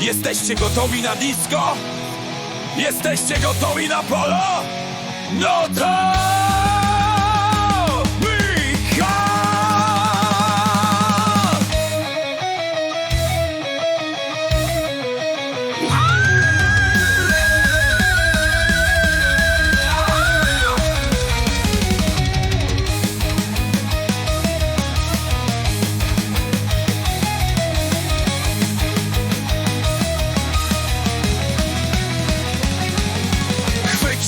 Jesteście gotowi na disco? Jesteście gotowi na polo? No to...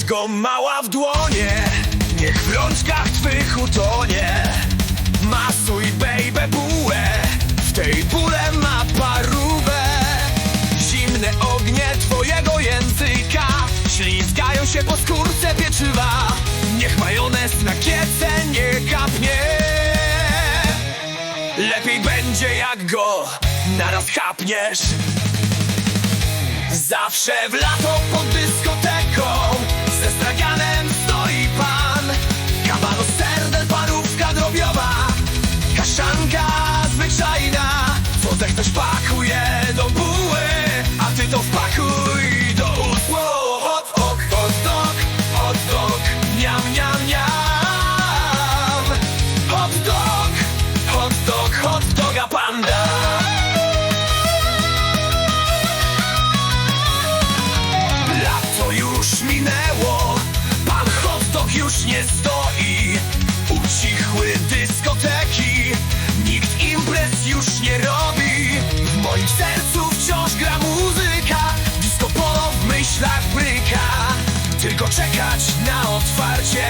go mała w dłonie. Niech w rączkach twych utonie. Masuj baby bułę. W tej bóle ma parówę. Zimne ognie twojego języka Ślizgają się po skórce pieczywa. Niech majonez na kiece nie kapnie. Lepiej będzie jak go naraz chapniesz. Zawsze w lato pod dyskoteką straganem dyskoteki, nikt imprez już nie robi. W moim sercu wciąż gra muzyka, disco polo w myślach bryka. Tylko czekać na otwarcie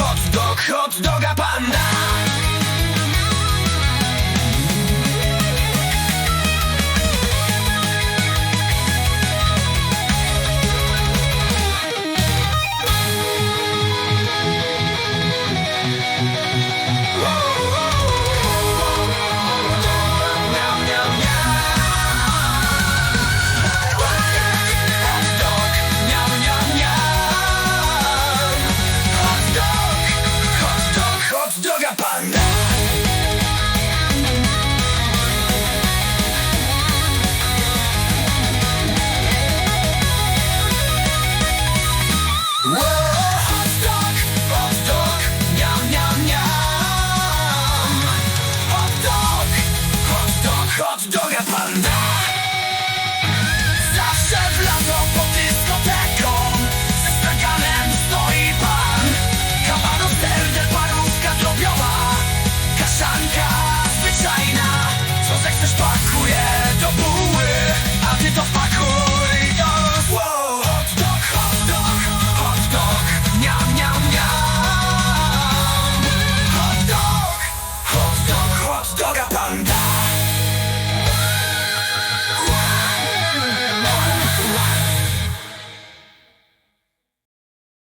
hot dog, hot doga panda I'm down.